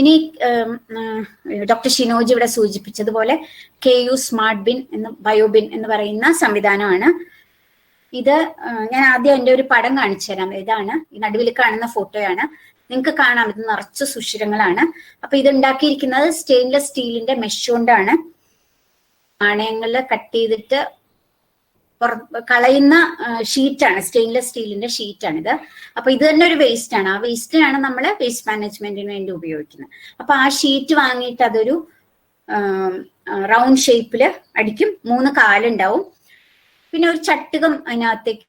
ഇനി ഡോക്ടർ ഷിനോജ് ഇവിടെ സൂചിപ്പിച്ചതുപോലെ കെ യു സ്മാർട്ട് ബിൻ എന്ന് ബയോബിൻ എന്ന് പറയുന്ന സംവിധാനമാണ്. ഇത് ഞാൻ ആദ്യം എന്റെ ഒരു പടം കാണിച്ചു തരാം. ഇതാണ് ഈ നടുവിൽ കാണുന്ന ഫോട്ടോയാണ്. നിങ്ങൾക്ക് കാണാം ഇത് നിറച്ച് സുഷിരങ്ങളാണ്. അപ്പൊ ഇത് ഉണ്ടാക്കിയിരിക്കുന്നത് സ്റ്റെയിൻലെസ് സ്റ്റീലിന്റെ മെഷ് കൊണ്ടാണ്. നാണയങ്ങളിൽ കട്ട് ചെയ്തിട്ട് കളയുന്ന ഷീറ്റാണ് സ്റ്റെയിൻലെസ് സ്റ്റീലിന്റെ ഷീറ്റാണിത് അപ്പൊ ഇത് തന്നെ ഒരു വേസ്റ്റ് ആണ്. ആ വേസ്റ്റിനാണ് നമ്മൾ വേസ്റ്റ് മാനേജ്മെന്റിന് വേണ്ടി ഉപയോഗിക്കുന്നത്. അപ്പൊ ആ ഷീറ്റ് വാങ്ങിയിട്ട് അതൊരു റൗണ്ട് ഷേപ്പിൽ അടിക്കും. മൂന്ന് കാലുണ്ടാവും. പിന്നെ ഒരു ചട്ടുകം അതിനകത്തേക്ക്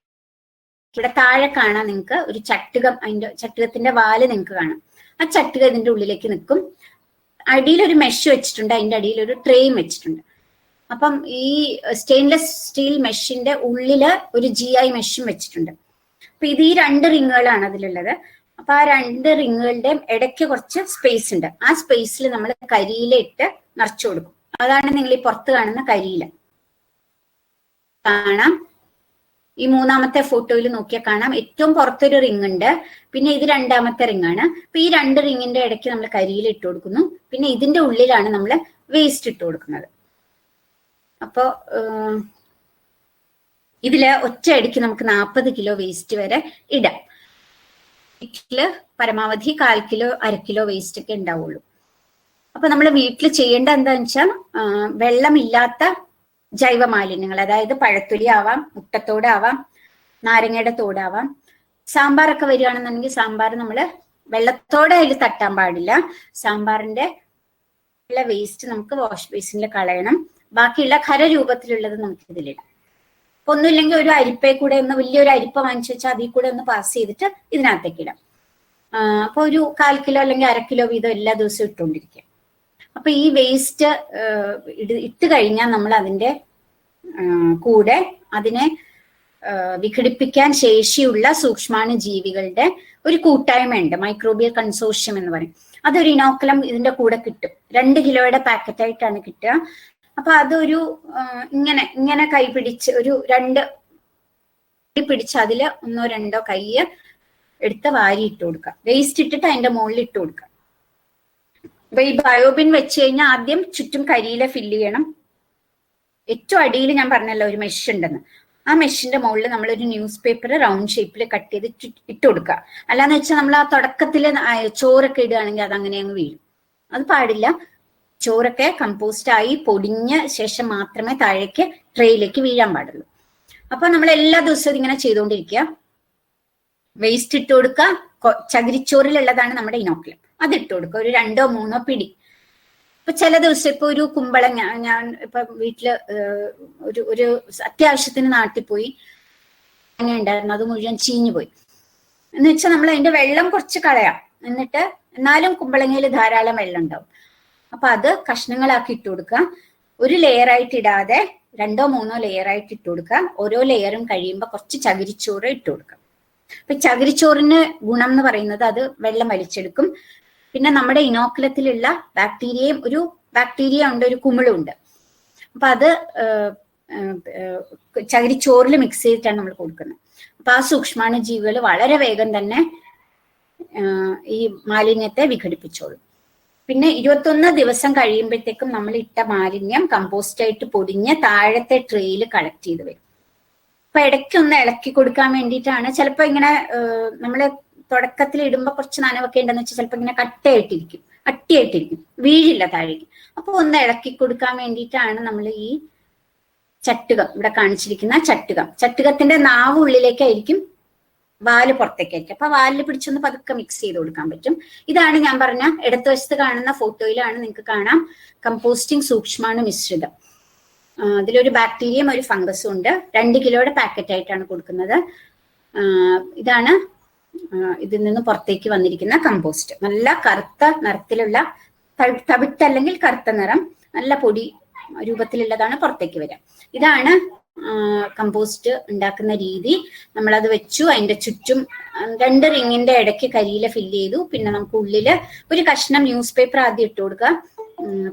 ഇവിടെ താഴെ കാണാം നിങ്ങൾക്ക് ഒരു ചട്ടുകം അതിന്റെ ചട്ടുകത്തിന്റെ വാൽ നിങ്ങൾക്ക് കാണാം. ആ ചട്ടുകം ഇതിന്റെ ഉള്ളിലേക്ക് നിൽക്കും. അടിയിൽ ഒരു മെഷ് വെച്ചിട്ടുണ്ട്. അതിന്റെ അടിയിൽ ഒരു ട്രെയും വെച്ചിട്ടുണ്ട്. അപ്പം ഈ സ്റ്റെയിൻലെസ് സ്റ്റീൽ മെഷിന്റെ ഉള്ളിൽ ഒരു ജി ഐ മെഷും വെച്ചിട്ടുണ്ട്. അപ്പൊ ഇത് ഈ രണ്ട് റിങ്ങുകളാണ് അതിലുള്ളത്. അപ്പൊ ആ രണ്ട് റിങ്ങുകളുടെയും ഇടയ്ക്ക് കുറച്ച് സ്പേസ് ഉണ്ട്. ആ സ്പേസിൽ നമ്മൾ കരിയില ഇട്ട് നിറച്ചു കൊടുക്കും. അതാണ് നിങ്ങൾ ഈ പുറത്ത് കാണുന്ന കരിയില. കാണാം. ഈ മൂന്നാമത്തെ ഫോട്ടോയിൽ നോക്കിയാൽ കാണാം. ഏറ്റവും പുറത്തൊരു റിങ് ഉണ്ട്. പിന്നെ ഇത് രണ്ടാമത്തെ റിങ് ആണ്. അപ്പൊ ഈ രണ്ട് റിങ്ങിന്റെ ഇടയ്ക്ക് നമ്മൾ കരിയില ഇട്ട് കൊടുക്കുന്നു. പിന്നെ ഇതിന്റെ ഉള്ളിലാണ് നമ്മൾ വേസ്റ്റ് ഇട്ട് കൊടുക്കുന്നത്. അപ്പോ ഏഹ്, ഇതിൽ ഒറ്റയടിക്ക് നമുക്ക് നാൽപ്പത് കിലോ വേസ്റ്റ് വരെ ഇടാം. വീട്ടിൽ പരമാവധി കാൽ കിലോ അര കിലോ വേസ്റ്റ് ഒക്കെ ഉണ്ടാവുള്ളൂ. അപ്പൊ നമ്മൾ വീട്ടിൽ ചെയ്യേണ്ട എന്താന്ന് വെച്ചാൽ വെള്ളമില്ലാത്ത ജൈവ മാലിന്യങ്ങൾ അതായത് പഴത്തൊലി ആവാം മുട്ടത്തോടാവാം നാരങ്ങയുടെ തോടാവാം സാമ്പാറൊക്കെ വരികയാണെന്നുണ്ടെങ്കിൽ സാമ്പാർ നമ്മൾ വെള്ളത്തോടെ അതിൽ തട്ടാൻ പാടില്ല. സാമ്പാറിന്റെ വേസ്റ്റ് നമുക്ക് വാഷ് ബേസിനിൽ കളയണം. ബാക്കിയുള്ള ഖരരൂപത്തിലുള്ളത് നമുക്ക് ഇതിലിടാം അപ്പൊ ഒന്നുമില്ലെങ്കിൽ ഒരു അരിപ്പേ കൂടെ ഒന്ന് വലിയൊരു അരിപ്പ വാങ്ങിച്ചു വെച്ചാൽ അതിൽ കൂടെ ഒന്ന് പാസ് ചെയ്തിട്ട് ഇതിനകത്തേക്ക് ഇടാം. അപ്പൊ ഒരു കാൽ കിലോ അല്ലെങ്കിൽ അര കിലോ വീതം എല്ലാ ദിവസവും ഇട്ടുകൊണ്ടിരിക്കുക. അപ്പൊ ഈ വേസ്റ്റ് ഇട്ട് കഴിഞ്ഞാൽ നമ്മൾ അതിന്റെ കൂടെ അതിനെ വിഘടിപ്പിക്കാൻ ശേഷിയുള്ള സൂക്ഷ്മാണു ജീവികളുടെ ഒരു കൂട്ടായ്മയുണ്ട്. മൈക്രോബിയൽ കൺസോഷ്യം എന്ന് പറയും. അതൊരു ഇനോക്കുലം ഇതിന്റെ കൂടെ കിട്ടും. രണ്ട് കിലോയുടെ പാക്കറ്റായിട്ടാണ് കിട്ടുക. അപ്പൊ അതൊരു ഇങ്ങനെ ഇങ്ങനെ കൈ പിടിച്ച് ഒരു രണ്ട് പിടിച്ച് അതിൽ ഒന്നോ രണ്ടോ കൈ എടുത്ത് വാരി ഇട്ട് കൊടുക്കുക. വേസ്റ്റ് ഇട്ടിട്ട് അതിന്റെ മുകളിൽ ഇട്ട് കൊടുക്കുക. അപ്പൊ ഈ ബയോബിൻ വെച്ച് കഴിഞ്ഞാൽ ആദ്യം ചുറ്റും കരിയില ഫില്ല് ചെയ്യണം. ഏറ്റവും അടിയിൽ ഞാൻ പറഞ്ഞല്ലോ ഒരു മെഷ് ഉണ്ടെന്ന്. ആ മെഷിന്റെ മുകളിൽ നമ്മൾ ഒരു ന്യൂസ് പേപ്പർ റൗണ്ട് ഷേപ്പിൽ കട്ട് ചെയ്ത് ഇട്ട് കൊടുക്കുക. അല്ലാന്ന് വെച്ചാൽ നമ്മൾ ആ തുടക്കത്തിൽ ചോറൊക്കെ ഇടുകയാണെങ്കിൽ അത് അങ്ങനെ അങ്ങ് വീഴും. അത് പാടില്ല. ചോറൊക്കെ കമ്പോസ്റ്റ് ആയി പൊടിഞ്ഞ ശേഷം മാത്രമേ താഴേക്ക് ട്രേയിലേക്ക് വീഴാൻ പാടുള്ളൂ. അപ്പൊ നമ്മൾ എല്ലാ ദിവസവും ഇങ്ങനെ ചെയ്തുകൊണ്ടിരിക്കുക. വേസ്റ്റ് ഇട്ട് കൊടുക്കുക. ചകിരിച്ചോറിലുള്ളതാണ് നമ്മുടെ ഇനോക്കുലം അത് ഇട്ട് കൊടുക്കുക. ഒരു രണ്ടോ മൂന്നോ പിടി. ഇപ്പൊ ചില ദിവസം ഇപ്പൊ ഒരു കുമ്പളം ഞാൻ ഞാൻ ഇപ്പൊ വീട്ടിൽ ഒരു ഒരു അത്യാവശ്യത്തിന് നാട്ടിൽ പോയി. അങ്ങനെ ഉണ്ടായിരുന്നു. അത് മുഴുവൻ ചീഞ്ഞു പോയി. എന്ന് വെച്ചാൽ നമ്മൾ അതിന്റെ വെള്ളം കുറച്ച് കളയാം. എന്നിട്ട് എന്നാലും കുമ്പളങ്ങയിൽ ധാരാളം വെള്ളം ഉണ്ടാവും. അപ്പൊ അത് കഷ്ണങ്ങളാക്കി ഇട്ട് കൊടുക്കുക. ഒരു ലെയർ ആയിട്ട് ഇടാതെ രണ്ടോ മൂന്നോ ലെയർ ആയിട്ട് ഇട്ട് കൊടുക്കുക. ഓരോ ലെയറും കഴിയുമ്പോൾ കുറച്ച് ചകിരിച്ചോറ് ഇട്ട് കൊടുക്കുക. അപ്പൊ ചകിരിച്ചോറിന് ഗുണം എന്ന് പറയുന്നത് അത് വെള്ളം വലിച്ചെടുക്കും. പിന്നെ നമ്മുടെ ഇനോക്കുലത്തിലുള്ള ബാക്ടീരിയയും ഒരു ബാക്ടീരിയ ഉണ്ട് ഒരു കുമിളും ഉണ്ട്. അപ്പൊ അത് ചകിരിച്ചോറിൽ മിക്സ് ചെയ്തിട്ടാണ് നമ്മൾ കൊടുക്കുന്നത്. അപ്പൊ ആ സൂക്ഷ്മാണു ജീവികൾ വളരെ വേഗം തന്നെ ഈ മാലിന്യത്തെ വിഘടിപ്പിച്ചോളും. പിന്നെ ഇരുപത്തൊന്ന് ദിവസം കഴിയുമ്പോഴത്തേക്കും നമ്മൾ ഇട്ട മാലിന്യം കമ്പോസ്റ്റ് ആയിട്ട് പൊടിഞ്ഞ് താഴത്തെ ട്രേയിൽ കളക്ട് ചെയ്ത് വരും. അപ്പൊ ഇടയ്ക്കൊന്ന് ഇളക്കി കൊടുക്കാൻ വേണ്ടിയിട്ടാണ്. ചിലപ്പോ ഇങ്ങനെ നമ്മൾ തുടക്കത്തിൽ ഇടുമ്പോൾ കുറച്ച് നനവൊക്കെ ഉണ്ടെന്ന് വെച്ചാൽ ചിലപ്പോ ഇങ്ങനെ കട്ടയായിട്ടിരിക്കും. അട്ടിയായിട്ടിരിക്കും. വീഴില്ല താഴേക്ക്. അപ്പൊ ഒന്ന് ഇളക്കി കൊടുക്കാൻ വേണ്ടിയിട്ടാണ് നമ്മൾ ഈ ചട്ടുകം ഇവിടെ കാണിച്ചിരിക്കുന്ന ചട്ടുകം. ചട്ടുകത്തിന്റെ നാവ് ഉള്ളിലേക്കായിരിക്കും വാൽ പുറത്തേക്കായിരിക്കും അപ്പൊ വാലിൽ പിടിച്ചൊന്ന് പതുക്കെ മിക്സ് ചെയ്ത് കൊടുക്കാൻ പറ്റും. ഇതാണ് ഞാൻ പറഞ്ഞ ഇടത്തുവശത്ത് കാണുന്ന ഫോട്ടോയിലാണ് നിങ്ങൾക്ക് കാണാം. കമ്പോസ്റ്റിംഗ് സൂക്ഷ്മാണു മിശ്രിതം. അതിലൊരു ബാക്ടീരിയയും ഒരു ഫംഗസും ഉണ്ട്. രണ്ട് കിലോയുടെ പാക്കറ്റ് ആയിട്ടാണ് കൊടുക്കുന്നത്. ഇതാണ് ഇതിൽ നിന്ന് പുറത്തേക്ക് വന്നിരിക്കുന്ന കമ്പോസ്റ്റ് നല്ല കറുത്ത നിറത്തിലുള്ള തവിട്ട് അല്ലെങ്കിൽ കറുത്ത നിറം നല്ല പൊടി രൂപത്തിലുള്ളതാണ് പുറത്തേക്ക് വരിക. ഇതാണ് കമ്പോസ്റ്റ് ഉണ്ടാക്കുന്ന രീതി നമ്മളത് വെച്ചു. അതിന്റെ ചുറ്റും രണ്ട് റിങ്ങിന്റെ ഇടയ്ക്ക് കരിയില ഫില്ല് ചെയ്തു. പിന്നെ നമുക്ക് ഉള്ളിൽ ഒരു കഷ്ണം ന്യൂസ് പേപ്പർ ആദ്യം ഇട്ട് കൊടുക്കുക.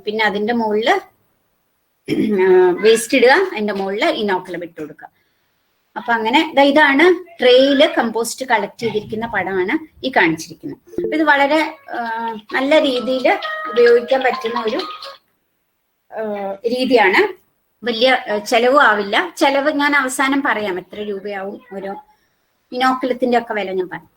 പിന്നെ അതിന്റെ മുകളിൽ വേസ്റ്റ് ഇടുക. അതിന്റെ മുകളിൽ ഇനോക്കുലം ഇട്ട് കൊടുക്കുക. അപ്പൊ അങ്ങനെ ഇതാണ് ട്രേയിൽ കമ്പോസ്റ്റ് കളക്ട് ചെയ്തിരിക്കുന്ന പടമാണ് ഈ കാണിച്ചിരിക്കുന്നത്. അപ്പൊ ഇത് വളരെ നല്ല രീതിയിൽ ഉപയോഗിക്കാൻ പറ്റുന്ന ഒരു രീതിയാണ്. വലിയ ചെലവും ആവില്ല. ചെലവ് ഞാൻ അവസാനം പറയാം. എത്ര രൂപയാവും ഒരു ഇനോക്കുലത്തിന്റെ ഒക്കെ വില ഞാൻ പറയാം.